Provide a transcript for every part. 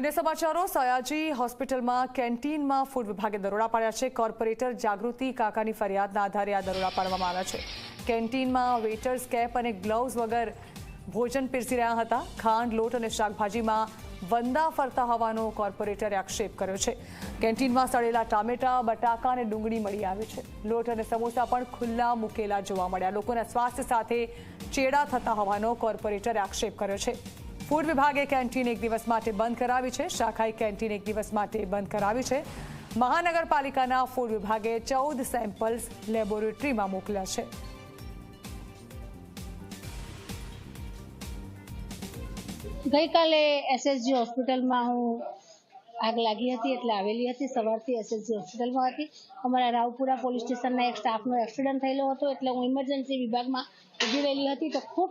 અન્ય સમાચારો, સયાજી હોસ્પિટલમાં કેન્ટીનમાં ફૂડ વિભાગે દરોડા પાડ્યા છે. કોર્પોરેટર જાગૃતિ કાકાની ફરિયાદના આધારે આ દરોડા પાડવામાં આવ્યા છે. કેન્ટીનમાં વેટર્સ કેપ અને ગ્લવ્સ વગર ભોજન પીરસી રહ્યા હતા. ખાંડ, લોટ અને શાકભાજીમાં વંદા ફરતા હોવાનો કોર્પોરેટરે આક્ષેપ કર્યો છે. કેન્ટીનમાં સડેલા ટામેટા, બટાકા અને ડુંગળી મળી આવી છે. લોટ અને સમોસા પણ ખુલ્લા મૂકેલા જોવા મળ્યા. લોકોના સ્વાસ્થ્ય સાથે ચેડા થતા હોવાનો કોર્પોરેટરે આક્ષેપ કર્યો છે. ફૂડ વિભાગે કેન્ટીન એક દિવસ માટે બંધ કરાવી છે. શાખાઈ કેન્ટીન એક દિવસ માટે બંધ કરાવી છે. મહાનગરપાલિકાના ફૂડ વિભાગે ચૌદ સેમ્પલ્સ લેબોરેટરીમાં મોકલ્યા છે. ગઈકાલે એસએસજી હોસ્પિટલમાં હું આગ લાગી હતી, એટલે આવેલી હતી. સવારથી એસએસજી હોસ્પિટલમાં હતી. અમારા રાવપુરા પોલીસ સ્ટેશનના એક સ્ટાફનો એક્સિડન્ટ થયેલો હતો, એટલે હું ઇમરજન્સી વિભાગમાં ઊભી રહેલી હતી, તો ખૂબ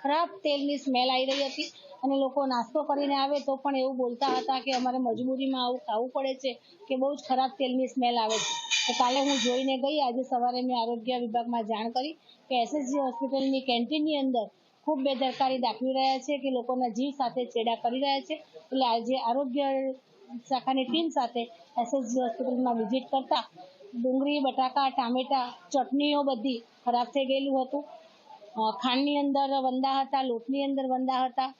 ખરાબ તેલની સ્મેલ આવી રહી હતી. અને લોકો નાસ્તો કરીને આવે તો પણ એવું બોલતા હતા કે અમારે મજબૂરીમાં આવું ખાવું પડે છે કે બહુ જ ખરાબ તેલની સ્મેલ આવે છે. તો કાલે હું જોઈને ગઈ, આજે સવારે મેં આરોગ્ય વિભાગમાં જાણ કરી કે એસએસજી હોસ્પિટલની કેન્ટીનની અંદર ખૂબ બેદરકારી દાખવી રહ્યા છે કે લોકોના જીવ સાથે ચેડા કરી રહ્યા છે. એટલે આજે આરોગ્ય શાખાની ટીમ સાથે એસએસજી હોસ્પિટલમાં વિઝિટ કરતા ડુંગળી, બટાકા, ટામેટા, ચટણીઓ બધી ખરાબ થઈ ગયેલું હતું. ખાંડની અંદર વંદા હતા, લોટની અંદર વંદા હતા.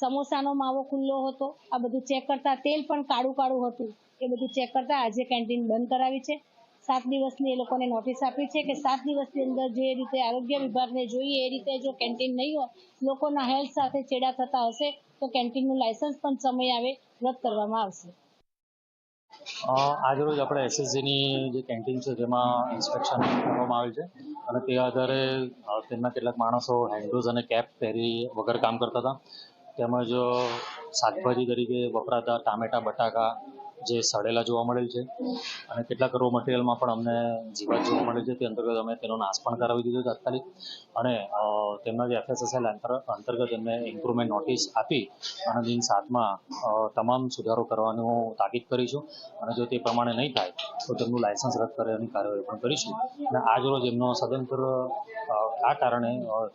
સમોસાનો માવો ખુલ્લો હતો. આ બધું ચેક કરતા તેલ પણ કાળું કાળું હતું. એ બધું ચેક કરતા આજે કેન્ટીન બંધ કરાવી છે. સાત દિવસની એ લોકોને નોટિસ આપી છે કે સાત દિવસની અંદર જે રીતે આરોગ્ય વિભાગને જોઈએ એ રીતે જો કેન્ટીન નહીં હોય, લોકોના હેલ્થ સાથે ચેડા થતા હશે, તો કેન્ટીનનું લાયસન્સ પણ સમય આવે રદ કરવામાં આવશે. આજરોજ આપણે એસએસજીની જે કેન્ટીન છે તેમાં ઇન્સ્પેક્શન કરવામાં આવેલ છે. અને તે આધારે તેમના કેટલાક માણસો હેન્ડગ્લોવ્સ અને કેપ પહેરી વગર કામ કરતા હતા. તેમજ શાકભાજી તરીકે વપરાતા ટામેટા, બટાકા જે સડેલા જોવા મળેલ છે. અને કેટલાક રો મટીરિયલમાં પણ અમને જીવાત જોવા મળે છે. તે અંતર્ગત અમે તેનો નાશ પણ કરાવી દીધો તાત્કાલિક. અને તેમના જે એફએસએસએલ અંતર્ગત એમને ઇમ્પ્રુવમેન્ટ નોટિસ આપી અને દિન સાતમાં તમામ સુધારો કરવાનું તાકીદ કરીશું. અને જો તે પ્રમાણે નહીં થાય, તો તેમનું લાયસન્સ રદ કરવાની કાર્યવાહી પણ કરીશું. અને આજ રોજ એમનો સદંતર આ કારણે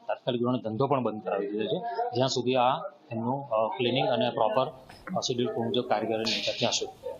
તાત્કાલિક ધોરણે ધંધો પણ બંધ કરાવી દીધો છે. જ્યાં સુધી આ એમનું ક્લિનિંગ અને પ્રોપર શેડ્યુલ મુજબ કારીગરી નહીં ત્યાં સુધી